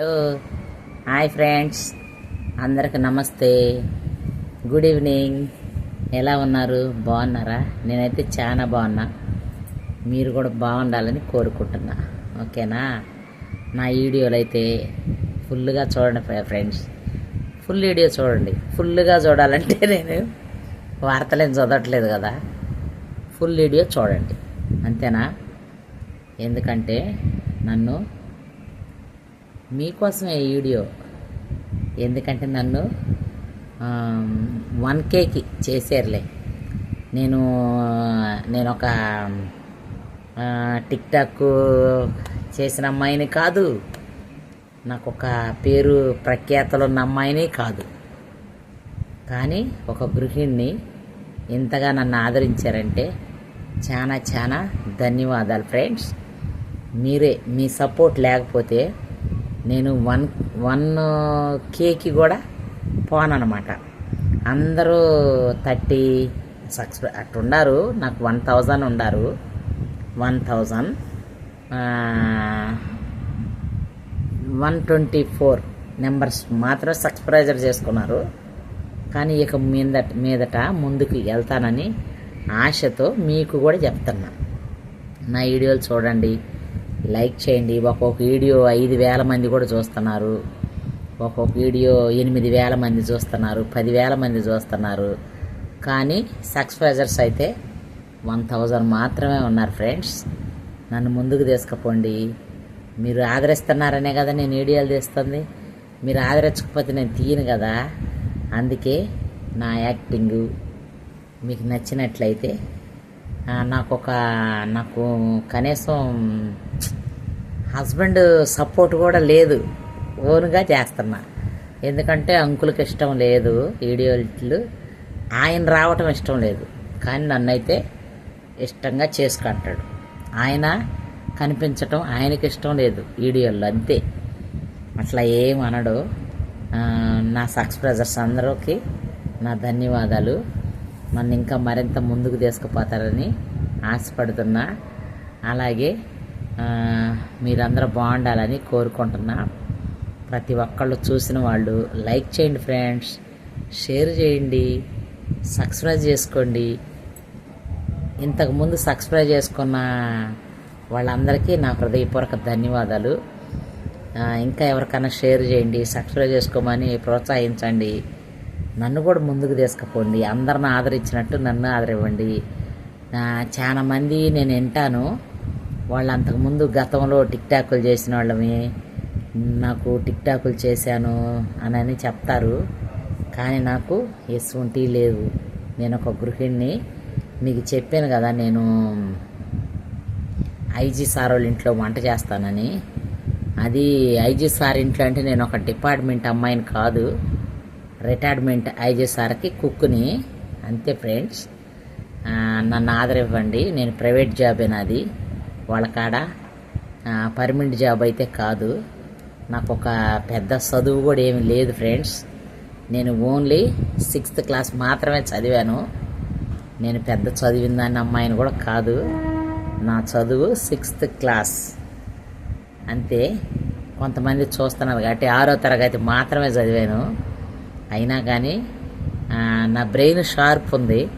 Hello. Hi friends. అందరికి నమస్తే. Good evening. ఎలా ఉన్నారు? బాగున్నారా? నేనైతే చాలా బాగున్నా. మీరు కూడా బాగుండాలని కోరుకుంటున్నా. ఓకేనా? నా వీడియోలు అయితే ఫుల్గా చూడండి ఫ్రెండ్స్. ఫుల్ వీడియో చూడండి. ఫుల్గా చూడాలంటే నేను వార్తలేం చదవట్లేదు కదా. ఫుల్ వీడియో చూడండి. అంతేనా? ఎందుకంటే నన్ను మీకోసమే ఈ వీడియో. ఎందుకంటే నన్ను వన్ కేకి చేశారులే. నేను నేను ఒక టిక్ టాక్ చేసిన అమ్మాయిని కాదు. నాకు ఒక పేరు ప్రఖ్యాతలు ఉన్న అమ్మాయిని కాదు. కానీ ఒక గృహిణిని ఇంతగా నన్ను ఆదరించారంటే చాలా చాలా ధన్యవాదాలు ఫ్రెండ్స్. మీరే మీ సపోర్ట్ లేకపోతే నేను వన్ వన్ కేకి కూడా పోనన్నమాట. అందరూ థర్టీ సక్సెస్ అట్లా ఉండారు. నాకు వన్ థౌజండ్ ఉండారు. One thousand one twenty four numbers మాత్రం సబ్స్క్రైబర్ చేసుకున్నారు. కానీ ఇక మీదట మీదట ముందుకు వెళ్తానని ఆశతో మీకు కూడా చెప్తున్నా. నా వీడియోలు చూడండి. లైక్ చేయండి. ఒక్కొక్క వీడియో ఐదు వేల మంది కూడా చూస్తున్నారు. ఒక్కొక్క వీడియో ఎనిమిది వేల మంది చూస్తున్నారు. పదివేల మంది చూస్తున్నారు. కానీ సబ్స్క్రైబర్స్ అయితే వన్ థౌజండ్ మాత్రమే ఉన్నారు ఫ్రెండ్స్. నన్ను ముందుకు తీసుకుపోండి. మీరు ఆదరిస్తున్నారనే కదా నేను వీడియోలు తీస్తుంది. మీరు ఆదరించకపోతే నేను తీయను కదా. అందుకే నా యాక్టింగు మీకు నచ్చినట్లయితే నాకు ఒక నాకు కనీసం హస్బెండ్ సపోర్ట్ కూడా లేదు. ఓన్గా చేస్తున్నా. ఎందుకంటే అంకులకి ఇష్టం లేదు వీడియోలు. ఆయన రావటం ఇష్టం లేదు. కానీ నన్నైతే ఇష్టంగా చేసుకుంటాడు ఆయన కనిపించటం ఆయనకి ఇష్టం లేదు వీడియోల్లో అంతే. అట్లా ఏమనడు నా సబ్స్క్రైబర్స్ అందరికీ నా ధన్యవాదాలు. నన్ను ఇంకా మరింత ముందుకు తీసుకుపోతారని ఆశపడుతున్నా. అలాగే మీరందరూ బాగుండాలని కోరుకుంటున్నా. ప్రతి ఒక్కళ్ళు చూసిన వాళ్ళు లైక్ చేయండి ఫ్రెండ్స్ షేర్ చేయండి సబ్స్క్రైబ్ చేసుకోండి. ఇంతకుముందు సబ్స్క్రైబ్ చేసుకున్న వాళ్ళందరికీ నా హృదయపూర్వక ధన్యవాదాలు. ఇంకా ఎవరికైనా షేర్ చేయండి సబ్స్క్రైబ్ చేసుకోమని ప్రోత్సహించండి. నన్ను కూడా ముందుకు తీసుకుపోండి. అందరిని ఆదరించినట్టు నన్ను ఆదరివ్వండి చాలామంది నేను వింటాను. వాళ్ళు అంతకుముందు గతంలో టిక్ టాకులు చేసిన వాళ్ళమి నాకు టిక్ టాకులు చేశాను అని అని చెప్తారు. కానీ నాకు ఎటువంటి లేవు నేను ఒక గృహిణిని. మీకు చెప్పాను కదా నేను ఐజీ సార్ వాళ్ళ ఇంట్లో వంట చేస్తానని. అది ఐజీ సార్ ఇంట్లో అంటే నేను ఒక డిపార్ట్మెంట్ అమ్మాయిని కాదు. రిటైర్మెంట్ ఐజీ సార్కి కుక్ని అంతే ఫ్రెండ్స్. నన్ను ఆదరివ్వండి. నేను ప్రైవేట్ జాబే నాది వాళ్ళ కాడ పర్మనెంట్ జాబ్ అయితే కాదు. నాకు ఒక పెద్ద చదువు కూడా ఏమి లేదు ఫ్రెండ్స్. నేను ఓన్లీ సిక్స్త్ క్లాస్ మాత్రమే చదివాను. నేను పెద్ద చదివిన దాన్ని అమ్మాయిని కూడా కాదు. నా చదువు సిక్స్త్ క్లాస్. అంతే. కొంతమంది చూస్తున్నారు కాబట్టి ఆరో తరగతి మాత్రమే చదివాను. అయినా కానీ నా బ్రెయిన్ షార్ప్ ఉంది.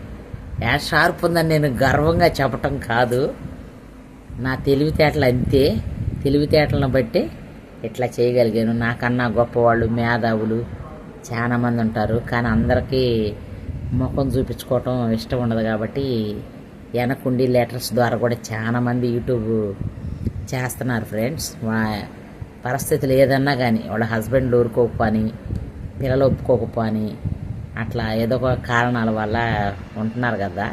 యా షార్ప్ ఉందని నేను గర్వంగా చెప్పటం కాదు. నా తెలివితేటలు అంతే. తెలివితేటలను బట్టి ఇట్లా చేయగలిగాను. నాకన్నా గొప్పవాళ్ళు మేధావులు చాలామంది ఉంటారు. కానీ అందరికీ ముఖం చూపించుకోవటం ఇష్టం ఉండదు కాబట్టి వెనకుండి లెటర్స్ ద్వారా కూడా చాలా మంది యూట్యూబ్ చేస్తున్నారు ఫ్రెండ్స్. పరిస్థితులు ఏదన్నా కానీ వాళ్ళ హస్బెండ్ ఊరుకోకపోని పిల్లలు ఒప్పుకోకపోని అట్లా ఏదో ఒక కారణాల వల్ల ఉంటున్నారు కదా.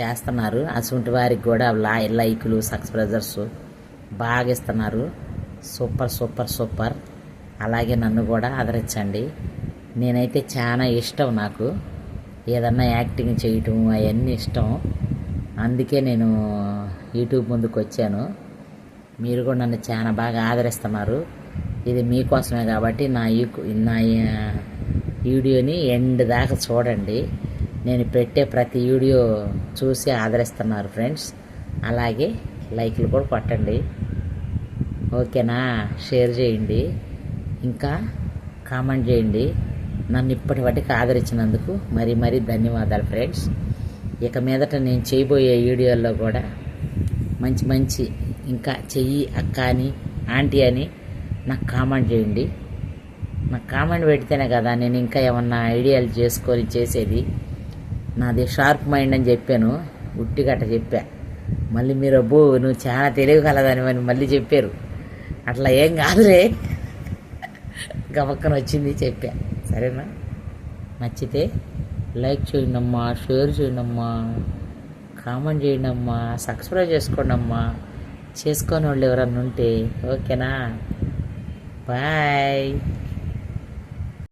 చేస్తున్నారు. అటువంటి వారికి కూడా లా లైకులు సబ్స్క్రైబర్స్ బాగా ఇస్తున్నారు. Super super super. అలాగే నన్ను కూడా ఆదరించండి. నేనైతే చాలా ఇష్టం నాకు. ఏదన్నా యాక్టింగ్ చేయటం అవన్నీ ఇష్టం. అందుకే నేను యూట్యూబ్ ముందుకు వచ్చాను. మీరు కూడా నన్ను చాలా బాగా ఆదరిస్తున్నారు. ఇది మీకోసమే కాబట్టి నా యూ- నా వీడియోని ఎండ్ దాకా చూడండి. నేను పెట్టే ప్రతి వీడియో చూసి ఆదరిస్తున్నారు ఫ్రెండ్స్. అలాగే లైక్లు కూడా కొట్టండి. ఓకేనా? షేర్ చేయండి. ఇంకా కామెంట్ చేయండి. నన్ను ఇప్పటి వాటికి ఆదరించినందుకు మరీ మరీ ధన్యవాదాలు ఫ్రెండ్స్. ఇక మీదట నేను చేయబోయే వీడియోల్లో కూడా మంచి మంచి ఇంకా చెయ్యి అక్క అని ఆంటీ అని నాకు కామెంట్ చేయండి. నాకు కామెంట్ పెడితేనే కదా నేను ఇంకా ఏమన్నా ఐడియాలు చేసుకొని చేసేది. నాది షార్ప్ మైండ్ అని చెప్పాను. ఉట్టిగట్ట చెప్పా. మళ్ళీ మీరు అబ్బో నువ్వు చాలా తెలివి కలదని అని మళ్ళీ చెప్పారు. అట్లా ఏం కాదులే. గమక్కన వచ్చింది చెప్పా. సరేనా? నచ్చితే లైక్ చేయండి అమ్మా షేర్ చేయండి అమ్మా కామెంట్ చేయండి అమ్మా సబ్స్క్రైబ్ చేసుకోండి అమ్మా చేసుకొని వాళ్ళు ఎవరన్నా ఉంటే ఓకేనా? బాయ్.